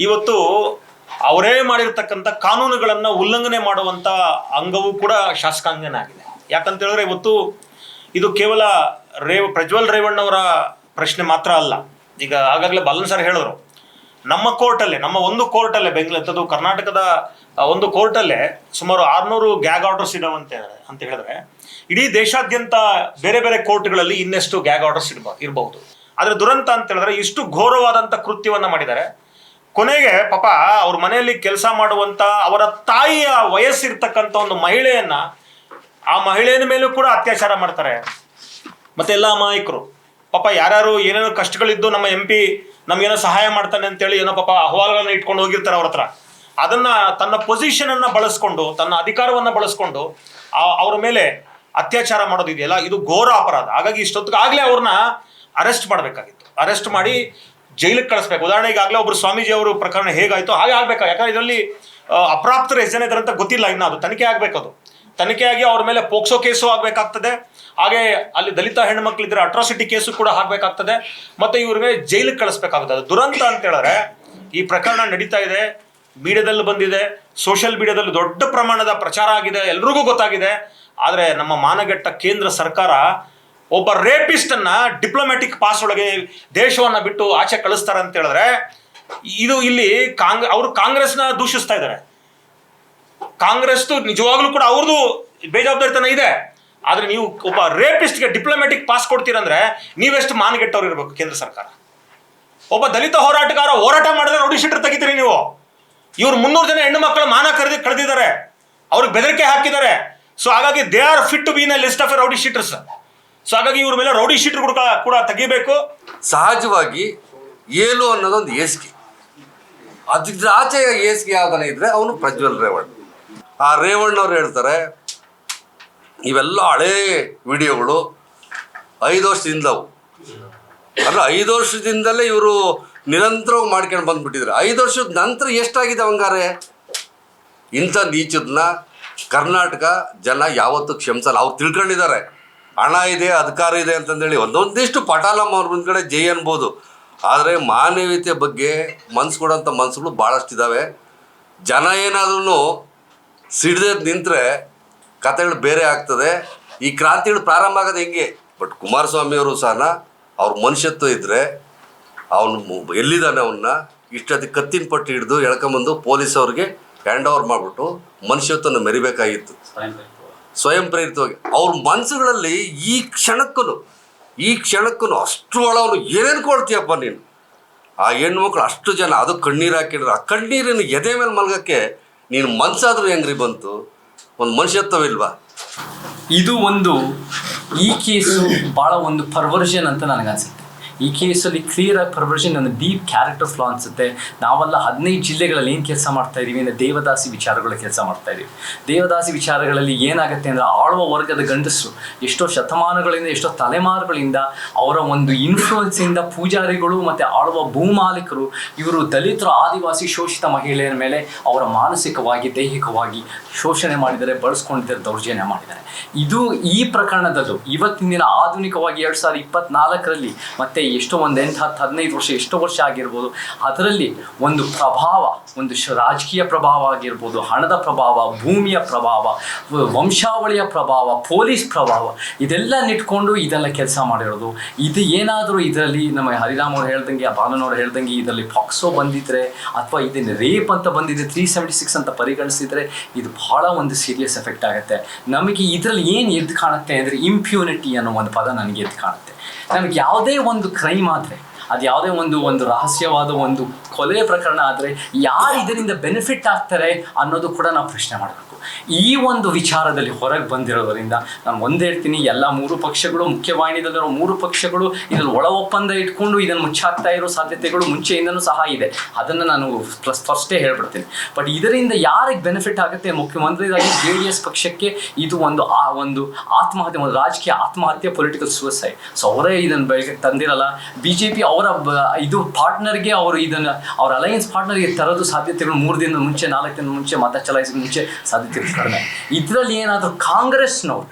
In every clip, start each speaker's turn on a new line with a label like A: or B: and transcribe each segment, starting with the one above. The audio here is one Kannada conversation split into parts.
A: ಇವತ್ತು ಅವರೇ ಮಾಡಿರ್ತಕ್ಕಂಥ ಕಾನೂನುಗಳನ್ನು ಉಲ್ಲಂಘನೆ ಮಾಡುವಂಥ ಅಂಗವೂ ಕೂಡ ಶಾಸಕಾಂಗನೇ ಆಗಿದೆ ಯಾಕಂತ ಹೇಳಿದ್ರೆ ಇವತ್ತು ಇದು ಕೇವಲ ರೇವ್ ಪ್ರಜ್ವಲ್ ರೇವಣ್ಣವರ ಪ್ರಶ್ನೆ ಮಾತ್ರ ಅಲ್ಲ. ಈಗ ಆಗಾಗಲೇ ಬಾಲನ್ ಸರ್ ಹೇಳಿದ್ರು ನಮ್ಮ ಕೋರ್ಟಲ್ಲೇ, ನಮ್ಮ ಒಂದು ಕೋರ್ಟಲ್ಲೇ ಬೆಂಗಳೂರು ಕರ್ನಾಟಕದ ಒಂದು ಕೋರ್ಟಲ್ಲೇ ಸುಮಾರು ಆರುನೂರು ಗ್ಯಾಗ್ ಆರ್ಡರ್ಸ್ ಇದಾವಂತ ಅಂತ ಹೇಳಿದ್ರೆ, ಇಡೀ ದೇಶಾದ್ಯಂತ ಬೇರೆ ಬೇರೆ ಕೋರ್ಟ್ಗಳಲ್ಲಿ ಇನ್ನೆಷ್ಟು ಗ್ಯಾಗ್ ಆರ್ಡರ್ಸ್ ಇರ್ಬ, ಇರಬಹುದು. ಆದರೆ ದುರಂತ ಅಂತ ಹೇಳಿದ್ರೆ ಇಷ್ಟು ಘೋರವಾದಂಥ ಕೃತ್ಯವನ್ನು ಮಾಡಿದ್ದಾರೆ. ಕೊನೆಗೆ ಪಾಪ ಅವ್ರ ಮನೆಯಲ್ಲಿ ಕೆಲಸ ಮಾಡುವಂತ ಅವರ ತಾಯಿಯ ವಯಸ್ಸಿರ್ತಕ್ಕಂಥ ಒಂದು ಮಹಿಳೆಯನ್ನ ಆ ಮಹಿಳೆಯ ಮೇಲೂ ಕೂಡ ಅತ್ಯಾಚಾರ ಮಾಡ್ತಾರೆ. ಮತ್ತೆ ಎಲ್ಲ ಅಮಾಯಕರು. ಪಾಪ ಯಾರ್ಯಾರು ಏನೇನೋ ಕಷ್ಟಗಳಿದ್ದು ನಮ್ಮ ಎಂ ಪಿ ನಮ್ಗೇನೋ ಸಹಾಯ ಮಾಡ್ತಾನೆ ಅಂತೇಳಿ ಏನೋ ಪಾಪ ಅಹವಾಲುಗಳನ್ನ ಇಟ್ಕೊಂಡು ಹೋಗಿರ್ತಾರೆ ಅವ್ರ ಹತ್ರ. ಅದನ್ನ ತನ್ನ ಪೊಸಿಷನ್ ಅನ್ನ ಬಳಸ್ಕೊಂಡು, ತನ್ನ ಅಧಿಕಾರವನ್ನ ಬಳಸ್ಕೊಂಡು ಅವ್ರ ಮೇಲೆ ಅತ್ಯಾಚಾರ ಮಾಡೋದಿದೆಯಲ್ಲ, ಇದು ಘೋರ ಅಪರಾಧ. ಹಾಗಾಗಿ ಇಷ್ಟೊತ್ತಿಗೆ ಆಗ್ಲೇ ಅವ್ರನ್ನ ಅರೆಸ್ಟ್ ಮಾಡಬೇಕಾಗಿತ್ತು. ಅರೆಸ್ಟ್ ಮಾಡಿ ಜೈಲಿಗೆ ಕಳಿಸ್ಬೇಕು. ಉದಾಹರಣೆಗೆ ಈಗಾಗಲೇ ಒಬ್ರು ಸ್ವಾಮೀಜಿ ಅವರು ಪ್ರಕರಣ ಹೇಗಾಯ್ತು ಹಾಗೆ ಆಗ್ಬೇಕು? ಯಾಕಂದ್ರೆ ಇದರಲ್ಲಿ ಅಪ್ರಾಪ್ತರು ಎಷ್ಟು ಜನ ಅಂತ ಗೊತ್ತಿಲ್ಲ ಇನ್ನು ಅದು. ತನಿಖೆ ಆಗ್ಬೇಕು ಅದು ತನಿಖೆಯಾಗಿ ಅವ್ರ ಮೇಲೆ ಪೋಕ್ಸೋ ಕೇಸು ಆಗಬೇಕಾಗ್ತದೆ. ಹಾಗೆ ಅಲ್ಲಿ ದಲಿತ ಹೆಣ್ಮಕ್ಳಿದ್ರೆ ಅಟ್ರಾಸಿಟಿ ಕೇಸು ಕೂಡ ಹಾಕಬೇಕಾಗ್ತದೆ ಮತ್ತೆ ಇವ್ರಿಗೆ ಜೈಲಿಗೆ ಕಳಿಸ್ಬೇಕಾಗ್ತದೆ ದುರಂತ ಅಂತ ಹೇಳಿದ್ರೆ ಈ ಪ್ರಕರಣ ನಡೀತಾ ಇದೆ. ಮೀಡಿಯಾದಲ್ಲಿ ಬಂದಿದೆ. ಸೋಷಿಯಲ್ ಮೀಡಿಯಾದಲ್ಲಿ ದೊಡ್ಡ ಪ್ರಮಾಣದ ಪ್ರಚಾರ ಆಗಿದೆ. ಎಲ್ರಿಗೂ ಗೊತ್ತಾಗಿದೆ. ಆದರೆ ನಮ್ಮ ಮಾನಗೆಟ್ಟ ಕೇಂದ್ರ ಸರ್ಕಾರ ಒಬ್ಬ ರೇಪಿಸ್ಟ್ ಅನ್ನ ಡಿಪ್ಲೊಮ್ಯಾಟಿಕ್ ಪಾಸ್ ಒಳಗೆ ದೇಶವನ್ನ ಬಿಟ್ಟು ಆಚೆ ಕಳಿಸ್ತಾರೆ ಅಂತ ಹೇಳಿದ್ರೆ, ಇದು ಇಲ್ಲಿ ಕಾಂಗ್, ಅವರು ಕಾಂಗ್ರೆಸ್ನ ದೂಷಿಸ್ತಾ ಇದ್ದಾರೆ. ಕಾಂಗ್ರೆಸ್ ನಿಜವಾಗ್ಲೂ ಕೂಡ ಅವ್ರದ್ದು ಬೇಜವಾಬ್ದಾರಿತನ ಇದೆ. ಆದರೆ ನೀವು ಒಬ್ಬ ರೇಪಿಸ್ಟ್ಗೆ ಡಿಪ್ಲೊಮ್ಯಾಟಿಕ್ ಪಾಸ್ ಕೊಡ್ತೀರಂದ್ರೆ ನೀವೆಷ್ಟು ಮಾನಗೆಟ್ಟವ್ರು ಇರಬೇಕು ಕೇಂದ್ರ ಸರ್ಕಾರ? ಒಬ್ಬ ದಲಿತ ಹೋರಾಟಗಾರ ಹೋರಾಟ ಮಾಡಿದ್ರೆ ರೌಡಿ ಶೀಟರ್ ತೆಗಿತೀರಿ ನೀವು. ಇವ್ರು ಮುನ್ನೂರು ಜನ ಹೆಣ್ಣು ಮಕ್ಕಳು ಮಾನ ಕರೆದಿ ಕಳೆದಿದ್ದಾರೆ. ಅವ್ರಿಗೆ ಬೆದರಿಕೆ ಹಾಕಿದ್ದಾರೆ. ಸೊ ಹಾಗಾಗಿ they are fit to be in list of rowdy sheeters so ಹಾಗಾಗಿ ಇವ್ರ ಮೇಲೆ ರೌಡಿ ಶೀಟ್ ಕೂಡ ಕೂಡ ತೆಗಿಬೇಕು.
B: ಸಹಜವಾಗಿ ಏಲು ಅನ್ನೋದೊಂದು ಏಸಿಗೆ. ಅದ್ರ ಆಚೆ ಏಸಿಗೆ ಯಾವ್ದನ ಇದ್ರೆ ಅವನು ಪ್ರಜ್ವಲ್ ರೇವಣ್ಣ. ಆ ರೇವಣ್ಣವ್ರು ಹೇಳ್ತಾರೆ, ಇವೆಲ್ಲ ಹಳೇ ವಿಡಿಯೋಗಳು, ಐದು ವರ್ಷದಿಂದವು. ಅಲ್ಲ ಐದು ವರ್ಷದಿಂದಲೇ ಇವರು ನಿರಂತರವಾಗಿ ಮಾಡ್ಕೊಂಡು ಬಂದ್ಬಿಟ್ಟಿದ್ರು ಐದು ವರ್ಷದ ನಂತರ ಎಷ್ಟಾಗಿದೆ ಅವಂಗಾರೆ ಇಂಥ ನೀಚದನ್ನ ಕರ್ನಾಟಕ ಜನ ಯಾವತ್ತೂ ಕ್ಷಮಿಸಲ್ಲ. ಅವ್ರು ತಿಳ್ಕೊಂಡಿದ್ದಾರೆ. ಹಣ ಇದೆ, ಅಧಿಕಾರ ಇದೆ ಅಂತಂದೇಳಿ ಒಂದೊಂದಿಷ್ಟು ಪಟಾಲಮ್ ಅವ್ರ ಮುಂದ್ಗಡೆ ಜೈ ಅನ್ಬೋದು. ಆದರೆ ಮಾನವೀಯತೆ ಬಗ್ಗೆ ಮನ್ಸು ಕೊಡೋಂಥ ಮನ್ಸುಗಳು ಭಾಳಷ್ಟಿದ್ದಾವೆ ಜನ ಏನಾದ್ರೂ ಸಿಡ್ದೆ ನಿಂತರೆ ಕಥೆಗಳು ಬೇರೆ ಆಗ್ತದೆ. ಈ ಕ್ರಾಂತಿಗಳು ಪ್ರಾರಂಭ ಆಗೋದು ಹೆಂಗೆ? ಬಟ್ ಕುಮಾರಸ್ವಾಮಿಯವರು ಸಹ ಅವ್ರ ಮನುಷ್ಯತ್ವ ಇದ್ದರೆ ಅವನು ಎಲ್ಲಿದ್ದಾನೆ ಅವನ್ನ ಇಷ್ಟೊತ್ತಿಗೆ ಕತ್ತಿನ ಪಟ್ಟಿ ಹಿಡಿದು ಎಳ್ಕೊಂಬಂದು ಪೊಲೀಸ್ ಅವ್ರಿಗೆ ಹ್ಯಾಂಡ್ ಓವರ್ ಮಾಡಿಬಿಟ್ಟು ಮನುಷ್ಯತ್ವನ ಮೆರಿಬೇಕಾಗಿತ್ತು. ಸ್ವಯಂ ಪ್ರೇರಿತವಾಗಿ. ಅವ್ರ ಮನಸ್ಸುಗಳಲ್ಲಿ ಈ ಕ್ಷಣಕ್ಕೂ ಈ ಕ್ಷಣಕ್ಕೂ ಅಷ್ಟು ಒಳವನು ಏನೇನು ಕೊಡ್ತೀಯಪ್ಪ ನೀನು? ಆ ಹೆಣ್ಮಕ್ಳು ಅಷ್ಟು ಜನ, ಅದು ಕಣ್ಣೀರು ಹಾಕಿದ್ರು ಆ ಕಣ್ಣೀರಿನ ಎದೆ ಮೇಲೆ ಮಲಗಕ್ಕೆ ನೀನು ಮನ್ಸಾದ್ರೂ ಹೆಂಗ್ರಿ ಬಂತು? ಒಂದು ಮನುಷ್ಯತ್ವವಿಲ್ವಾ?
C: ಇದು ಒಂದು ಈ ಕೇಸು ಭಾಳ ಒಂದು ಪರ್ವರ್ಷನ್ ಅಂತ ನನಗನ್ಸುತ್ತೆ. ಈ ಕೇಸಲ್ಲಿ ಕ್ಲಿಯರ್ ಆಗಿ ಪರ್ವರ್ಷನ್ ಒಂದು ಡೀಪ್ ಕ್ಯಾರೆಕ್ಟರ್ ಫ್ಲಾ ಅನ್ಸುತ್ತೆ. ನಾವೆಲ್ಲ ಹದಿನೈದು ಜಿಲ್ಲೆಗಳಲ್ಲಿ ಏನು ಕೆಲಸ ಮಾಡ್ತಾ ಇದ್ದೀವಿ ಅಂದರೆ ದೇವದಾಸಿ ವಿಚಾರಗಳ ಕೆಲಸ ಮಾಡ್ತಾ ಇದ್ದೀವಿ ದೇವದಾಸಿ ವಿಚಾರಗಳಲ್ಲಿ ಏನಾಗುತ್ತೆ ಅಂದರೆ ಆಳುವ ವರ್ಗದ ಗಂಡಸರು ಎಷ್ಟೋ ಶತಮಾನಗಳಿಂದ, ಎಷ್ಟೋ ತಲೆಮಾರುಗಳಿಂದ ಅವರ ಒಂದು ಇನ್ಫ್ಲೂಯೆನ್ಸಿಂದ ಪೂಜಾರಿಗಳು ಮತ್ತು ಆಳುವ ಭೂಮಾಲೀಕರು, ಇವರು ದಲಿತರು, ಆದಿವಾಸಿ ಶೋಷಿತ ಮಹಿಳೆಯರ ಮೇಲೆ ಅವರ ಮಾನಸಿಕವಾಗಿ, ದೈಹಿಕವಾಗಿ ಶೋಷಣೆ ಮಾಡಿದರೆ ಬಳಸ್ಕೊಂಡಿದ್ದಾರೆ, ದೌರ್ಜನ್ಯ ಮಾಡಿದ್ದಾರೆ. ಇದು ಈ ಪ್ರಕರಣದಲ್ಲೂ ಇವತ್ತಿನ ದಿನ ಆಧುನಿಕವಾಗಿ ಎರಡು ಸಾವಿರದ ಇಪ್ಪತ್ನಾಲ್ಕರಲ್ಲಿ ಮತ್ತೆ ಎಷ್ಟೋ ಒಂದು ಎಂಟು ಹತ್ತು ಹದಿನೈದು ವರ್ಷ ಎಷ್ಟೋ ವರ್ಷ ಆಗಿರ್ಬೋದು, ಅದರಲ್ಲಿ ಒಂದು ಪ್ರಭಾವ, ಒಂದು ರಾಜಕೀಯ ಪ್ರಭಾವ ಆಗಿರ್ಬೋದು, ಹಣದ ಪ್ರಭಾವ, ಭೂಮಿಯ ಪ್ರಭಾವ ವಂಶಾವಳಿಯ ಪ್ರಭಾವ, ಪೊಲೀಸ್ ಪ್ರಭಾವ ಇದೆಲ್ಲ ನಿಟ್ಕೊಂಡು ಇದೆಲ್ಲ ಕೆಲಸ ಮಾಡಿರೋದು. ಇದು ಏನಾದರೂ ಇದರಲ್ಲಿ ನಮ್ಮ ಹರಿರಾಮ್ ಅವ್ರು ಹೇಳ್ದಂಗೆ ಬಾಲನವ್ರು ಹೇಳ್ದಂಗೆ ಇದರಲ್ಲಿ ಫಾಕ್ಸೋ ಬಂದಿದ್ರೆ, ಅಥವಾ ಇದನ್ನು ರೇಪ್ ಅಂತ ಬಂದಿದೆ ತ್ರೀ ಸೆವೆಂಟಿ ಸಿಕ್ಸ್ ಅಂತ ಪರಿಗಣಿಸಿದ್ರೆ, ಇದು ಬಹಳ ಒಂದು ಸೀರಿಯಸ್ ಎಫೆಕ್ಟ್ ಆಗುತ್ತೆ. ನಮಗೆ ಇದರಲ್ಲಿ ಏನು ಎದ್ದು ಕಾಣುತ್ತೆ ಅಂದರೆ, ಇಂಪ್ಯೂನಿಟಿ ಅನ್ನೋ ಒಂದು ಪದ ನನಗೆ ಎದ್ದು ಕಾಣುತ್ತೆ. ನಮಗೆ ಯಾವುದೇ ಒಂದು ಕ್ರೈಮ್ ಮಾತ್ರ. ಅದು ಯಾವುದೇ ಒಂದು ಒಂದು ರಹಸ್ಯವಾದ ಒಂದು ಕೊಲೆ ಪ್ರಕರಣ ಆದರೆ ಯಾರು ಇದರಿಂದ ಬೆನಿಫಿಟ್ ಆಗ್ತಾರೆ ಅನ್ನೋದು ಕೂಡ ನಾವು ಪ್ರಶ್ನೆ ಮಾಡಬೇಕು. ಈ ಒಂದು ವಿಚಾರದಲ್ಲಿ ಹೊರಗೆ ಬಂದಿರೋದರಿಂದ ನಾನು ಒಂದೇ ಹೇಳ್ತೀನಿ, ಎಲ್ಲ ಮೂರು ಪಕ್ಷಗಳು ಮುಖ್ಯವಾಹಿನಿಯಲ್ಲಿರೋ ಮೂರು ಪಕ್ಷಗಳು ಇದರಲ್ಲಿ ಒಳ ಒಪ್ಪಂದ ಇಟ್ಕೊಂಡು ಇದನ್ನು ಮುಚ್ಚಾಕ್ತಾ ಇರೋ ಸಾಧ್ಯತೆಗಳು ಮುಂಚೆಯಿಂದನೂ ಸಹ ಇದೆ. ಅದನ್ನು ನಾನು ಪ್ಲಸ್ ಫಸ್ಟೇ ಹೇಳ್ಬಿಡ್ತೀನಿ. ಬಟ್ ಇದರಿಂದ ಯಾರಿಗೆ ಬೆನಿಫಿಟ್ ಆಗುತ್ತೆ ಮುಖ್ಯಮಂತ್ರಿಗಾಗಿ ಜೆ ಡಿ ಎಸ್ ಪಕ್ಷಕ್ಕೆ ಇದು ಒಂದು ಆ ಒಂದು ಆತ್ಮಹತ್ಯೆ, ಒಂದು ರಾಜಕೀಯ ಆತ್ಮಹತ್ಯೆ ಪೊಲಿಟಿಕಲ್ ಸೂಸೈಡ್ ಸೊ ಅವರೇ ಇದನ್ನು ಬೆಳಗ್ಗೆ ತಂದಿರಲ್ಲ. ಬಿ ಜೆ ಪಿ ಅವರ ಇದು ಪಾರ್ಟ್ನರ್ಗೆ ಅವರು ಇದನ್ನು ಅವ್ರ ಅಲಯನ್ಸ್ ಪಾರ್ಟ್ನರ್ಗೆ ತರೋದು ಸಾಧ್ಯತೆಗಳು ಮೂರು ದಿನದ ಮುಂಚೆ, ನಾಲ್ಕು ದಿನದ ಮುಂಚೆ, ಮತ ಚಲಾಯಿಸಿದ ಮುಂಚೆ ಸಾಧ್ಯತೆ ಕಡಿಮೆ. ಇದರಲ್ಲಿ ಏನಾದರೂ ಕಾಂಗ್ರೆಸ್ನವ್ರು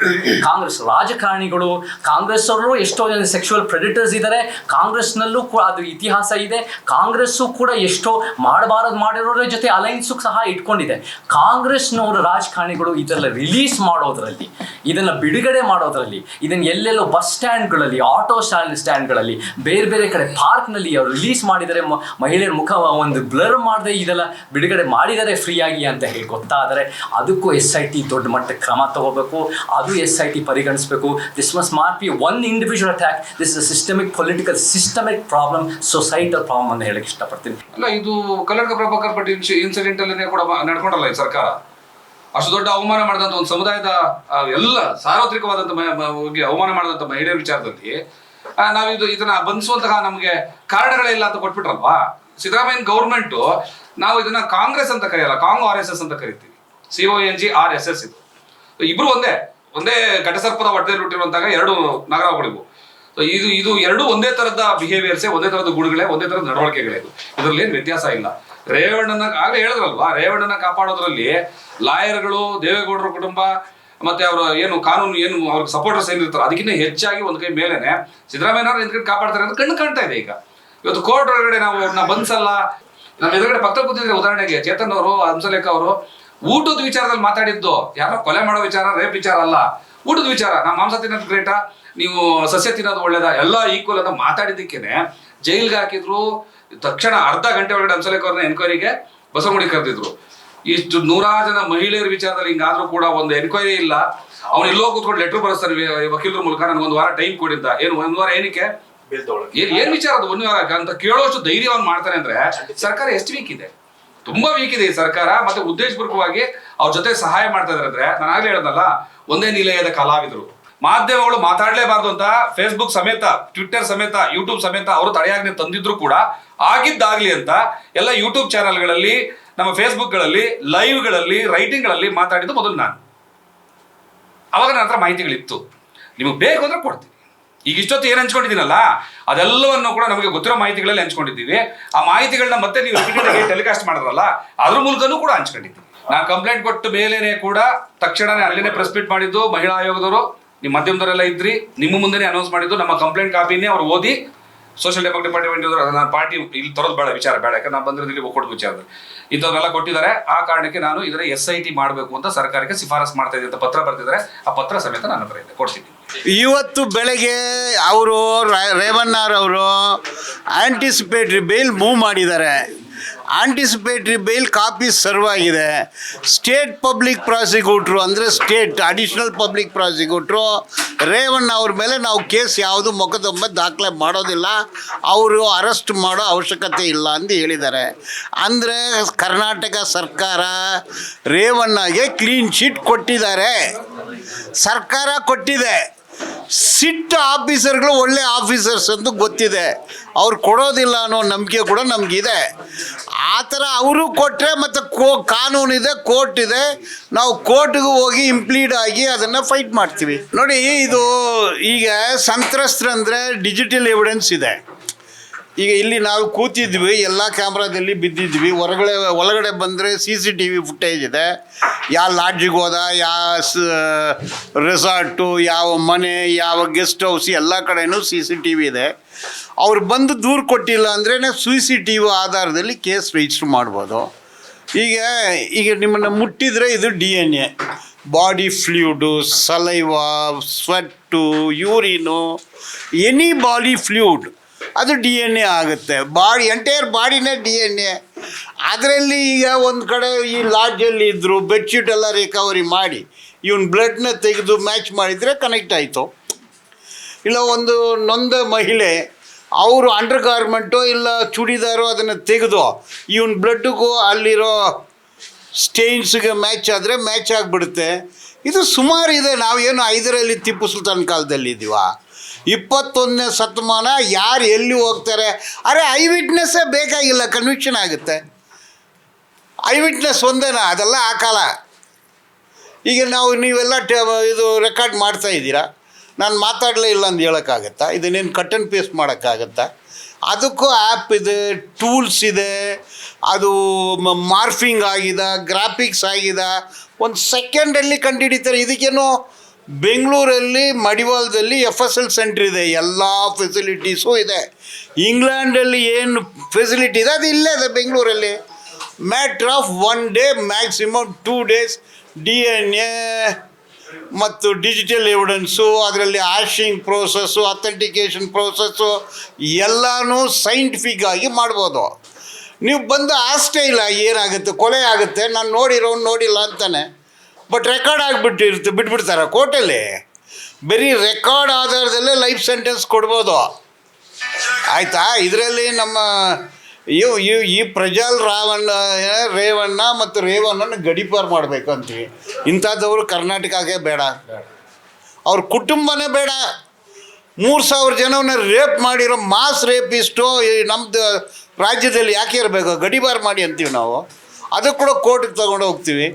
C: ಕಾಂಗ್ರೆಸ್ ರಾಜಕಾರಣಿಗಳು, ಕಾಂಗ್ರೆಸ್ ಅವರು ಎಷ್ಟೋ ಜನ ಸೆಕ್ಷುವಲ್ ಪ್ರೆಡಿಟರ್ಸ್ ಇದ್ದಾರೆ ಕಾಂಗ್ರೆಸ್ನಲ್ಲೂ ಕೂಡ ಅದು ಇತಿಹಾಸ ಇದೆ. ಕಾಂಗ್ರೆಸ್ಸು ಕೂಡ ಎಷ್ಟೋ ಮಾಡಬಾರದು ಮಾಡಿರೋರ ಜೊತೆ ಅಲೈನ್ಸು ಸಹ ಇಟ್ಕೊಂಡಿದೆ. ಕಾಂಗ್ರೆಸ್ನವರು ರಾಜಕಾರಣಿಗಳು ಇದೆಲ್ಲ ರಿಲೀಸ್ ಮಾಡೋದ್ರಲ್ಲಿ, ಇದನ್ನ ಬಿಡುಗಡೆ ಮಾಡೋದ್ರಲ್ಲಿ, ಇದನ್ನ ಎಲ್ಲೆಲ್ಲೋ ಬಸ್ ಸ್ಟ್ಯಾಂಡ್ಗಳಲ್ಲಿ ಆಟೋ ಸ್ಟ್ಯಾಂಡ್ ಸ್ಟ್ಯಾಂಡ್ಗಳಲ್ಲಿ ಬೇರೆ ಬೇರೆ ಕಡೆ ಪಾರ್ಕ್ನಲ್ಲಿ ಅವರು ರಿಲೀಸ್ ಮಾಡಿದರೆ ಮಹಿಳೆಯರ ಮುಖ ಒಂದು ಬ್ಲರ್ ಮಾಡದೆ ಇದೆಲ್ಲ ಬಿಡುಗಡೆ ಮಾಡಿದರೆ ಫ್ರೀಯಾಗಿ ಅಂತ ಹೇಳಿ ಗೊತ್ತಾದರೆ ಅದಕ್ಕೂ ಎಸ್ ಐ ಟಿ ದೊಡ್ಡ ಮಟ್ಟಕ್ಕೆ ಕ್ರಮ ತಗೋಬೇಕು, ಅದು ಎಸ್ ಐ ಟಿ ಪರಿಗಣಿಸಬೇಕು. This must not be one individual attack this is systemic political systemic problem societal problem ಅಂತ ಹೇಳಕ್ಕೆ ಇಷ್ಟಪಡ್ತೀನಿ.
D: ಅಲ್ಲ, ಇದು ಕನ್ನಡ ಪ್ರಭಾಕರ್ ಪಟೇಲ್ ಇನ್ಸಿಡೆಂಟ್ ಅಲ್ಲೇ ಕೂಡ ನಡ್ಕೊಂಡಲ್ಲ ಈ ಸರ್ಕಾರ? ಅಷ್ಟು ದೊಡ್ಡ ಅವಮಾನ ಮಾಡಿದಂತ ಒಂದು ಸಮುದಾಯದ ಎಲ್ಲ ಸಾರ್ವತ್ರಿಕವಾದಂತ ಅವಮಾನ ಮಾಡಿದಂತ ಮಹಿಳೆಯರ ವಿಚಾರದಲ್ಲಿ ನಾವು ನಾವಿದು ಇದನ್ನ ಬಂಧಿಸುವಂತಹ ನಮಗೆ ಕಾರಣಗಳೇ ಇಲ್ಲ ಅಂತ ಕೊಟ್ಬಿಟ್ರಲ್ವಾ? ಸಿದ್ದರಾಮಯ್ಯ ಗೌರ್ಮೆಂಟ್ ನಾವು ಇದನ್ನ ಕಾಂಗ್ರೆಸ್ ಅಂತ ಕರೆಯಲ್ಲ ಕಾಂಗ್ ಆರ್ ಎಸ್ ಎಸ್ ಅಂತ ಕರಿತೀವಿ. C O N G R S S ಇದು. ಇಬ್ರು ಒಂದೇ ಒಂದೇ ಘಟಸರ್ಪದ ಹೊಟ್ಟೆಯಲ್ಲಿ ಹುಟ್ಟಿರುವಂತಹ ಎರಡು ನಗರಗಳಿವು. ಇದು ಇದು ಎರಡು ಒಂದೇ ತರದ ಬಿಹೇವಿಯರ್ಸ್ ಒಂದೇ ತರದ ಗುಣಗಳೇ ಒಂದೇ ತರದ ನಡವಳಿಕೆಗಳೇ ಇದು. ಇದರಲ್ಲಿ ಏನು ವ್ಯತ್ಯಾಸ ಇಲ್ಲ. ರೇವಣ್ಣನ, ಆಗಲೇ ಹೇಳಿದ್ರಲ್ವಾ, ರೇವಣ್ಣನ ಕಾಪಾಡೋದ್ರಲ್ಲಿ ಲಾಯರ್ಗಳು, ದೇವೇಗೌಡರ ಕುಟುಂಬ, ಮತ್ತೆ ಅವರ ಏನು ಕಾನೂನು, ಏನು ಅವ್ರಿಗೆ ಸಪೋರ್ಟರ್ಸ್ ಏನಿರ್ತಾರೆ, ಅದಕ್ಕಿಂತ ಹೆಚ್ಚಾಗಿ ಒಂದು ಕೈ ಮೇಲೇನೆ ಸಿದ್ದರಾಮಯ್ಯನವ್ರು ನಿಂತ್ಕೊಂಡು ಕಾಪಾಡ್ತಾರೆ ಅಂತ ಕಣ್ಣು ಕಾಣ್ತಾ ಇದೆ ಈಗ. ಇವತ್ತು ಕೋರ್ಟ್ ಒಳಗಡೆ ನಾವು ಅವ್ರನ್ನ ಬಂದ್ಸಲ್ಲ. ನಮ್ಮ ಎದುರುಗಡೆ ಪಕ್ಕ ಕೂತಿದ್ರೆ ಉದಾಹರಣೆಗೆ ಚೇತನ್ ಅವರು, ಹಂಸಲೇಖ ಅವರು, ಊಟದ ವಿಚಾರದಲ್ಲಿ ಮಾತಾಡಿದ್ದು. ಯಾರೋ ಕೊಲೆ ಮಾಡೋ ವಿಚಾರ, ರೇಪ್ ವಿಚಾರ ಅಲ್ಲ. ಊಟದ ವಿಚಾರ, ನಾವು ಮಾಂಸ ತಿನ್ನೋದು ಗ್ರೇಟಾ ನೀವು ಸಸ್ಯ ತಿನ್ನೋದು ಒಳ್ಳೇದಾ? ಎಲ್ಲ ಈಕ್ವಲ್ ಅಂತ ಮಾತಾಡಿದ್ದಕ್ಕೇನೆ ಜೈಲ್ಗೆ ಹಾಕಿದ್ರು. ತಕ್ಷಣ ಅರ್ಧ ಗಂಟೆ ಒಳಗಡೆ ಹಂಸಲೇಖ ಅವ್ರನ್ನ ಎನ್ಕ್ವೈರಿಗೆ ಬಸವಗುಡಿ ಕರೆದಿದ್ರು. ಇಷ್ಟು ನೂರಾರು ಜನ ಮಹಿಳೆಯರ ವಿಚಾರದಲ್ಲಿ ಹಿಂಗಾದ್ರೂ ಕೂಡ ಒಂದು ಎನ್ಕ್ವೈರಿ ಇಲ್ಲ. ಅವ್ನು ಇಲ್ಲೋ ಕೂತ್ಕೊಂಡು ಲೆಟರ್ ಬರೆಸ್ತಾನೆ ವಿ- ವಕೀಲರ ಮೂಲಕ ನನಗೆ ಒಂದು ವಾರ ಟೈಮ್ ಕೊಡಿದ್ದ ಏನು, ಒಂದು ವಾರ ಏನಕ್ಕೆ? ಏನ್ ಏನ್ ವಿಚಾರ ಅದು? ಒಂದು ಅಂತ ಕೇಳೋಷ್ಟು ಧೈರ್ಯವನ್ನು ಮಾಡ್ತಾರೆ ಮಾಡ್ತಾನೆ ಅಂದ್ರೆ ಸರ್ಕಾರ ಎಷ್ಟು ವೀಕ್ ಇದೆ? ತುಂಬಾ ವೀಕ್ ಇದೆ ಈ ಸರ್ಕಾರ. ಮತ್ತೆ ಉದ್ದೇಶಪೂರ್ವಕವಾಗಿ ಅವ್ರ ಜೊತೆ ಸಹಾಯ ಮಾಡ್ತಾ ಇದಾರೆ ಅಂದ್ರೆ ನಾನು ಆಗ್ಲೇ ಹೇಳದಲ್ಲ ಒಂದೇ ನಿಲಯದ ಕಲಾವಿದರು. ಮಾಧ್ಯಮಗಳು ಮಾತಾಡಲೇಬಾರ್ದು ಅಂತ ಫೇಸ್ಬುಕ್ ಸಮೇತ ಟ್ವಿಟರ್ ಸಮೇತ ಯೂಟ್ಯೂಬ್ ಸಮೇತ ಅವರು ತಡೆಯಾಜ್ಞೆ ತಂದಿದ್ರು ಕೂಡ ಆಗಿದ್ದಾಗ್ಲಿ ಅಂತ ಎಲ್ಲ ಯೂಟ್ಯೂಬ್ ಚಾನೆಲ್ಗಳಲ್ಲಿ ನಮ್ಮ ಫೇಸ್ಬುಕ್ಗಳಲ್ಲಿ ಲೈವ್ಗಳಲ್ಲಿ ರೈಟಿಂಗ್ಗಳಲ್ಲಿ ಮಾತಾಡಿದ್ದು ಮೊದಲು ನಾನು. ಅವಾಗ ನನ್ನ ಹತ್ರ ಮಾಹಿತಿಗಳಿತ್ತು. ನಿಮಗೆ ಬೇಕು ಅಂದ್ರೆ ಕೊಡ್ತೀನಿ. ಈಗ ಇಷ್ಟೊತ್ತು ಏನು ಹಂಚ್ಕೊಂಡಿದ್ದೀನಲ್ಲ ಅದೆಲ್ಲವನ್ನು ಕೂಡ ನಮಗೆ ಗೊತ್ತಿರೋ ಮಾಹಿತಿಗಳಲ್ಲಿ ಹಂಚ್ಕೊಂಡಿದ್ದೀವಿ. ಆ ಮಾಹಿತಿಗಳನ್ನ ಮತ್ತೆ ನೀವು ಟೆಲಿಕಾಸ್ಟ್ ಮಾಡಿದ್ರಲ್ಲ, ಅದ್ರ ಮೂಲಕನೂ ಕೂಡ ಹಂಚ್ಕೊಂಡಿದ್ದೀವಿ. ನಾನು ಕಂಪ್ಲೇಂಟ್ ಕೊಟ್ಟ ಮೇಲೇನೆ ಕೂಡ ತಕ್ಷಣನೇ ಅಲ್ಲಿನೇ ಪ್ರೆಸ್ ಮೀಟ್ ಮಾಡಿದ್ದು ಮಹಿಳಾ ಆಯೋಗದವರು ನಿಮ್ಮ ಮಾಧ್ಯಮದವರೆಲ್ಲ ಇದ್ರಿ, ನಿಮ್ಮ ಮುಂದೆನೇ ಅನೌನ್ಸ್ ಮಾಡಿದ್ದು, ನಮ್ಮ ಕಂಪ್ಲೇಂಟ್ ಕಾಪಿನೇ ಅವ್ರು ಓದಿ ಸೋಷಿಯಲ್ ಡೆಮೋಕ್ ಡಿಪಾರ್ಟ್ಮೆಂಟ್ ನಾನು ಪಾರ್ಟಿ ಇಲ್ಲಿ ತರೋದು ಬೇಡ, ವಿಚಾರ ಬೇಡ, ಯಾಕಂದ್ರೆ ನಾನು ಇಲ್ಲಿ ವಿಚಾರ. ಇಂಥವ್ರೆಲ್ಲ ಕೊಟ್ಟಿದ್ದಾರೆ. ಆ ಕಾರಣಕ್ಕೆ ನಾನು ಇದರ ಎಸ್ ಐ ಟಿ ಮಾಡಬೇಕು ಅಂತ ಸರ್ಕಾರಕ್ಕೆ ಶಿಫಾರಸ್ ಮಾಡ್ತಾ ಇದ್ದೀನಿ ಅಂತ ಪತ್ರ ಬರ್ತಿದ್ದಾರೆ. ಆ ಪತ್ರ ಸಮೇತ ನನ್ನ ಹತ್ರ ಕೊಡ್ತೀನಿ
E: ಇವತ್ತು ಬೆಳಗ್ಗೆ ಅವರು ರೇವಣ್ಣರವರು ಆಂಟಿಸಿಪೇಟ್ರಿ ಬೇಲ್ ಮೂವ್ ಮಾಡಿದ್ದಾರೆ. ಆಂಟಿಸಿಪೇಟ್ರಿ ಬೇಲ್ ಕಾಪಿ ಸರ್ವ್ ಆಗಿದೆ. ಸ್ಟೇಟ್ ಪಬ್ಲಿಕ್ ಪ್ರಾಸಿಕ್ಯೂಟ್ರು ಅಂದರೆ state additional public prosecutor Revanna ಅವ್ರ ಮೇಲೆ ನಾವು ಕೇಸ್ ಯಾವುದು ಮೊಕದೊಮ್ಮೆ ದಾಖಲೆ ಮಾಡೋದಿಲ್ಲ. ಅವರು ಅರೆಸ್ಟ್ ಮಾಡೋ ಅವಶ್ಯಕತೆ ಇಲ್ಲ ಅಂತ ಹೇಳಿದ್ದಾರೆ. ಅಂದರೆ ಕರ್ನಾಟಕ ಸರ್ಕಾರ ರೇವಣ್ಣಗೆ ಕ್ಲೀನ್ ಶೀಟ್ ಕೊಟ್ಟಿದ್ದಾರೆ. ಸರ್ಕಾರ ಕೊಟ್ಟಿದೆ. ಸಿಟ್ ಆಫೀಸರ್ಗಳು ಒಳ್ಳೆ ಆಫೀಸರ್ಸ್ ಅಂತ ಗೊತ್ತಿದೆ. ಅವ್ರು ಕೊಡೋದಿಲ್ಲ ಅನ್ನೋ ನಂಬಿಕೆ ಕೂಡ ನಮಗಿದೆ. ಆ ಥರ ಅವರು ಕೊಟ್ಟರೆ ಮತ್ತು ಕೋ ಕಾನೂನಿದೆ ಕೋರ್ಟ್ ಇದೆ. ನಾವು ಕೋರ್ಟ್ಗೆ ಹೋಗಿ ಇಂಪ್ಲೀಡ್ ಆಗಿ ಅದನ್ನು ಫೈಟ್ ಮಾಡ್ತೀವಿ. ನೋಡಿ, ಇದು ಈಗ ಸಂತ್ರಸ್ತರಂದರೆ ಡಿಜಿಟಲ್ ಎವಿಡೆನ್ಸ್ ಇದೆ. ಈಗ ಇಲ್ಲಿ ನಾವು ಕೂತಿದ್ವಿ, ಎಲ್ಲ ಕ್ಯಾಮ್ರಾದಲ್ಲಿ ಬಿದ್ದಿದ್ವಿ. ಹೊರಗಡೆ, ಒಳಗಡೆ ಬಂದರೆ C C T V footage ಇದೆ. ಯಾವ ಲಾಡ್ಜಿಗೆ ಹೋದ, ಯಾವ ರೆಸಾರ್ಟು ಯಾವ ಮನೆ, ಯಾವ ಗೆಸ್ಟ್ ಹೌಸ್ ಎಲ್ಲ ಕಡೆಯೂ ಸಿ ಸಿ ಟಿ ವಿ ಇದೆ. ಅವ್ರು ಬಂದು ದೂರು ಕೊಟ್ಟಿಲ್ಲ ಅಂದ್ರೇ ಸಿ ಸಿ ಟಿ ವಿ ಆಧಾರದಲ್ಲಿ ಕೇಸ್ ರಿಜಿಸ್ಟರ್ ಮಾಡ್ಬೋದು. ಈಗ ಈಗ ನಿಮ್ಮನ್ನು ಮುಟ್ಟಿದರೆ ಇದು D N A body fluid saliva sweat urine any body fluid ಅದು ಡಿ ಎನ್ ಎ ಆಗುತ್ತೆ. ಬಾಡಿ ಎಂಟೈರ್ ಬಾಡಿನೇ ಡಿ ಎನ್ ಎ ಅದರಲ್ಲಿ ಈಗ ಒಂದು ಕಡೆ ಈ ಲಾಡ್ಜಲ್ಲಿ ಇದ್ದರು ಬೆಡ್ಶೀಟ್ ಎಲ್ಲ ರಿಕವರಿ ಮಾಡಿ, ಇವನ್ ಬ್ಲಡ್ನ ತೆಗೆದು ಮ್ಯಾಚ್ ಮಾಡಿದರೆ ಕನೆಕ್ಟ್ ಆಯಿತು. ಇಲ್ಲ ಒಂದು ನೊಂದ ಮಹಿಳೆ, ಅವರು ಅಂಡರ್ ಗಾರ್ಮೆಂಟು ಇಲ್ಲ ಚೂಡಿದಾರು ಅದನ್ನು ತೆಗೆದು, ಇವನ್ ಬ್ಲಡ್ಗೂ ಅಲ್ಲಿರೋ ಸ್ಟೇನ್ಸ್ಗೆ ಮ್ಯಾಚ್ ಆದರೆ ಮ್ಯಾಚ್ ಆಗಿಬಿಡುತ್ತೆ. ಇದು ಸುಮಾರು ಇದೆ ನಾವೇನು ಐದರಲ್ಲಿ ಟಿಪ್ಪು ಸುಲ್ತಾನ್ ಕಾಲದಲ್ಲಿ ಇದೀವ. ಇಪ್ಪತ್ತೊಂದನೇ ಶತಮಾನ ಯಾರು ಎಲ್ಲಿ ಹೋಗ್ತಾರೆ? ಅರೆ ಐ ವಿಟ್ನೆಸ್ಸೇ ಬೇಕಾಗಿಲ್ಲ ಕನ್ವಿಕ್ಷನ್ ಆಗುತ್ತೆ. ಐ ವಿಟ್ನೆಸ್ ಒಂದೇನಾ? ಅದೆಲ್ಲ ಆ ಕಾಲ. ಈಗ ನಾವು ನೀವೆಲ್ಲ ಟ, ಇದು ರೆಕಾರ್ಡ್ ಮಾಡ್ತಾ ಇದ್ದೀರಾ? ನಾನು ಮಾತಾಡಲೇ ಇಲ್ಲ ಅಂತ ಹೇಳೋಕ್ಕಾಗತ್ತಾ? ಇದನ್ನೇನು ಕಟ್ ಆ್ಯಂಡ್ ಪೇಸ್ಟ್ ಮಾಡೋಕ್ಕಾಗತ್ತಾ? ಅದಕ್ಕೂ ಆ್ಯಪ್ ಇದೆ ಟೂಲ್ಸ್ ಇದೆ, ಅದು ಮಾರ್ಫಿಂಗ್ ಆಗಿದೆ ಗ್ರಾಫಿಕ್ಸ್ ಆಗಿದೆ. ಒಂದು ಸೆಕೆಂಡಲ್ಲಿ ಕಂಡುಹಿಡಿತಾರೆ. ಇದಕ್ಕೇನು ಬೆಂಗಳೂರಲ್ಲಿ ಮಡಿವಾಳದಲ್ಲಿ ಎಫ್ ಎಸ್ ಎಲ್ ಸೆಂಟ್ರ್ ಇದೆ. ಎಲ್ಲ ಫೆಸಿಲಿಟೀಸು ಇದೆ. ಇಂಗ್ಲೆಂಡಲ್ಲಿ ಏನು ಫೆಸಿಲಿಟಿ ಇದೆ? ಅದು ಇಲ್ಲೇ ಇದೆ ಬೆಂಗಳೂರಲ್ಲಿ. Matter of one day maximum two days D N A ಮತ್ತು ಡಿಜಿಟಲ್ ಎವಿಡೆನ್ಸು ಅದರಲ್ಲಿ ಆಶಿಂಗ್ ಪ್ರೋಸೆಸ್ಸು ಅಥೆಂಟಿಕೇಷನ್ ಪ್ರೋಸೆಸ್ಸು ಎಲ್ಲನೂ ಸೈಂಟಿಫಿಕ್ ಆಗಿ ಮಾಡ್ಬೋದು. ನೀವು ಬಂದು ಅಷ್ಟೇ ಇಲ್ಲ ಏನಾಗುತ್ತೆ? ಕೊಲೆ ಆಗುತ್ತೆ? ನಾನು ನೋಡಿರೋನು ನೋಡಿಲ್ಲ ಅಂತಾನೆ. ಬಟ್ ರೆಕಾರ್ಡ್ ಆಗಿಬಿಟ್ಟಿರ್ತ ಬಿಟ್ಬಿಡ್ತಾರೆ ಕೋರ್ಟಲ್ಲಿ? ಬರೀ ರೆಕಾರ್ಡ್ ಆಧಾರದಲ್ಲೇ ಲೈಫ್ ಸೆಂಟೆನ್ಸ್ ಕೊಡ್ಬೋದು. ಆಯಿತಾ? ಇದರಲ್ಲಿ ನಮ್ಮ ಇವು ಈ ಪ್ರಜಲ್ ರಾವಣ್ಣ ರೇವಣ್ಣ ಮತ್ತು ರೇವಣ್ಣನ ಗಡಿಪಾರ್ ಮಾಡಬೇಕು ಅಂತೀವಿ. ಇಂಥದ್ದವರು ಕರ್ನಾಟಕಕ್ಕೆ ಬೇಡ. ಅವ್ರ ಕುಟುಂಬನೇ ಬೇಡ. ಮೂರು ಸಾವಿರ ಜನವನ್ನ ರೇಪ್ ಮಾಡಿರೋ ಮಾಸ್ ರೇಪಿಸ್ಟು ನಮ್ಮದು ರಾಜ್ಯದಲ್ಲಿ ಯಾಕೆ ಇರಬೇಕು? ಗಡಿಬಾರ್ ಮಾಡಿ ಅಂತೀವಿ ನಾವು. ಅದು ಕೂಡ ಕೋರ್ಟಿಗೆ ತಗೊಂಡು ಹೋಗ್ತೀವಿ.